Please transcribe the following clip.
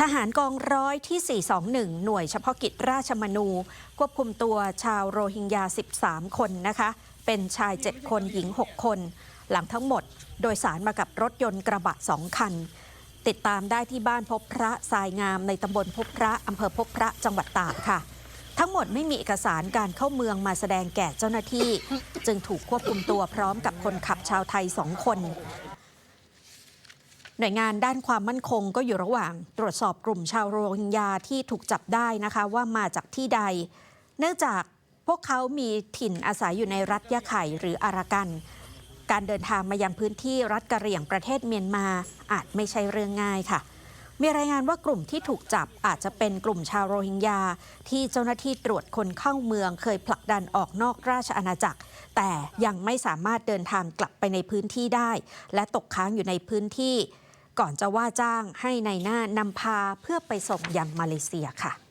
ทหารกองร้อยที่ 421 หน่วยเฉพาะกิจราชมนู ควบคุมตัวชาวโรฮิงญา 13 คนนะคะ เป็นชาย 7 คนหญิง 6 คน หลังทั้งหมดโดยสารมากับรถยนต์กระบะ 2 คัน ติดตามได้ที่บ้านพบพระทรายงามในตำบลพบพระอำเภอพบพระจังหวัดตากค่ะ ทั้งหมดไม่มีเอกสารการเข้าเมืองมาแสดงแก่เจ้าหน้าที่ จึงถูกควบคุมตัวพร้อมกับคนขับชาวไทยสองคน หน่วยงานด้านความมั่นคงก็อยู่ระหว่างตรวจสอบกลุ่มชาวโรฮิงญาที่ถูกจับได้นะคะว่ามาจากที่ใด เนื่องจากพวกเขามีถิ่นอาศัยอยู่ในรัฐยะไข่หรืออารากัน การเดินทางมายังพื้นที่รัฐกะเหรี่ยงประเทศเมียนมาอาจไม่ใช่เรื่องง่ายค่ะ มีรายงานว่ากลุ่มที่ถูกจับอาจจะเป็นกลุ่มชาวโรฮิงญาที่เจ้าหน้าที่ตรวจคนเข้าเมืองเคยผลักดันออกนอกราชอาณาจักร แต่ยังไม่สามารถเดินทางกลับไปในพื้นที่ได้ และตกค้างอยู่ในพื้นที่ ก่อนจะว่าจ้างให้ในายหน้านำพาเพื่อไปส่งยังมาเลเซียค่ะ